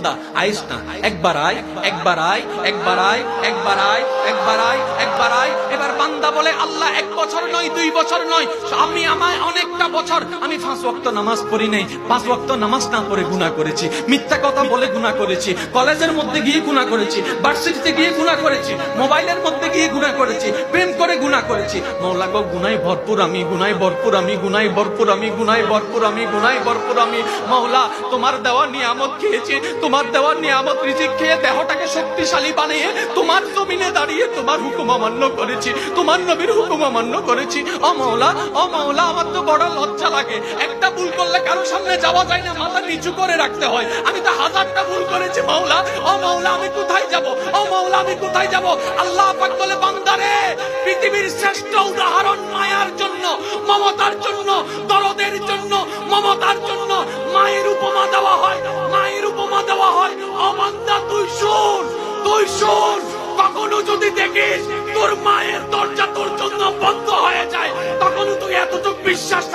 দা, আইস না একবার আয় একবার আয় একবার আয় একবার আয় একবার আয় একবার আয় এবার বান্দা বলে, আল্লাহ এক বছর নয়, দুই বছর নয়, আমি আমায় অনেকটা বছর, আমি পাঁচ ওয়াক্ত নামাজ পড়ি নাই, পাঁচ ওয়াক্ত নামাজ না পড়ে গুনাহ করেছি, মিথ্যা কথা বলে গুনাহ করেছি, কলেজের মধ্যে গিয়ে গুনাহ করেছি ভার্সিটিতে গিয়ে গুনাহ করেছি, মোবাইলের মধ্যে গিয়ে গুনাহ করেছি, প্রেম করে গুনাহ করেছি, মৌলা গো গুনাই ভরপুর আমি গুনাই ভরপুর আমি গুনাই ভরপুর আমি গুনাই ভরপুর আমি গুনাই ভরপুর আমি, মৌলা, তোমার দেওয়া নিয়ামত খেয়েছি, তোমার দেওয়া নিয়ামত রিজিক খেয়ে দেহটাকে শক্তিশালী বানিয়ে তোমার জমিনে দাঁড়িয়ে তোমার হুকুম অমান্য করেছি, তোমার নবীর হুকুম অমান্য করেছি। ও মৌলা আমার তো বড় লজ্জা লাগে। একটা ভুল করলে কারও সামনে যাওয়া যায় না, মাথা নিচু করে রাখতে হয়। আমি তো হাজারটা ভুল করেছি, মাওলা। ও মাওলা, আমি কোথায় যাব? ও মাওলা, আমি কোথায় যাব? আল্লাহ পাক বলে, বান্দারে, পৃথিবীর শ্রেষ্ঠ উদাহরণ মায়ার জন্য, মমতার জন্য, দরদের জন্য, মমতার জন্য মায়ের উপমা দেওয়া হয়। মায়ের উপমা দেওয়া হয়। ও বান্দা, তুই শুন তুই শুন। কখনো যদি দেখিস বিশ্বাস